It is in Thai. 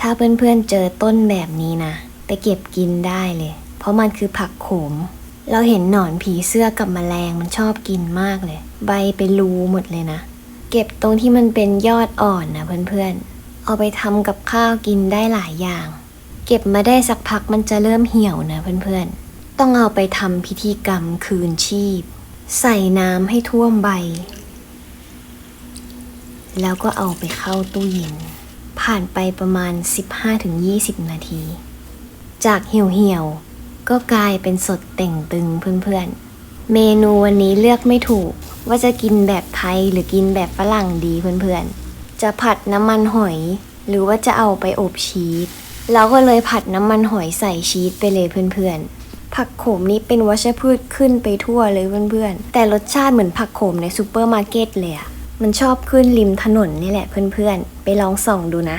ถ้าเพื่อนๆเจอต้นแบบนี้นะไปเก็บกินได้เลย เพราะมันคือผักโขม เราเห็นหนอนผีเสื้อกับแมลงมันชอบกินมากเลย ใบเป็นรูหมดเลยนะ เก็บตรงที่มันเป็นยอดอ่อนนะเพื่อนๆ เอาไปทำกับข้าวกินได้หลายอย่าง เก็บมาได้สักพักมันจะเริ่มเหี่ยวนะเพื่อนๆ ต้องเอาไปทำพิธีกรรมคืนชีพ ใส่น้ำให้ท่วมใบ แล้วก็เอาไปเข้าตู้เย็น ผ่านไปประมาณ 15-20 นาที จากเหี่ยวๆก็กลายเป็นสดเต่งตึงเพื่อนๆ เมนูวันนี้เลือกไม่ถูก ว่าจะกินแบบไทยหรือกินแบบฝรั่งดีเพื่อนๆ จะผัดน้ำมันหอย หรือว่าจะเอาไปอบชีสเราก็เลยผัดน้ำมันหอยใส่ชีสไปเลยเพื่อนๆ ผักโขมนี้เป็นวัชพืชขึ้นไปทั่วเลยเพื่อนๆ แต่รสชาติเหมือนผักโขมในซูเปอร์มาร์เก็ตเลยอะ มันชอบขึ้นริมถนนนี่แหละเพื่อนๆ ไปลองส่องดูนะ